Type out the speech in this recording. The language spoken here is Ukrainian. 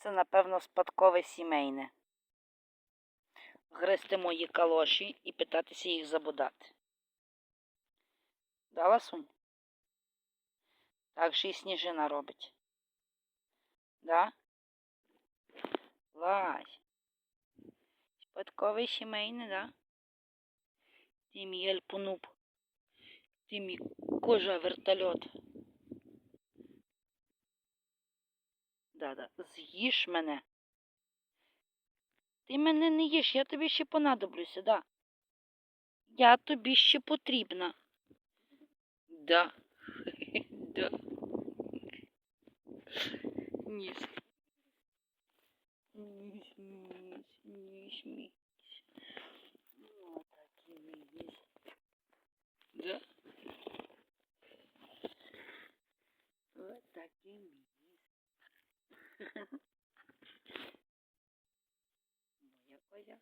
Це, напевно, спадкове сімейне. Гризти мої калоші і питатися їх забудати. Да, ласунь? Так же і сніжина робить. Да? Лась. Спадковий сімейний, да? Ти мій альпунуб. Ти мій кожа вертольот. Да-да, з'їж мене. Ти мене не їш, я тобі ще понадоблюся, да. Я тобі ще потрібна. Да. Да. Ніс. Ніс, ніс, ніс, ніс. Ну, такий мій ніс. Да. Вот такий мій voy a apoyar.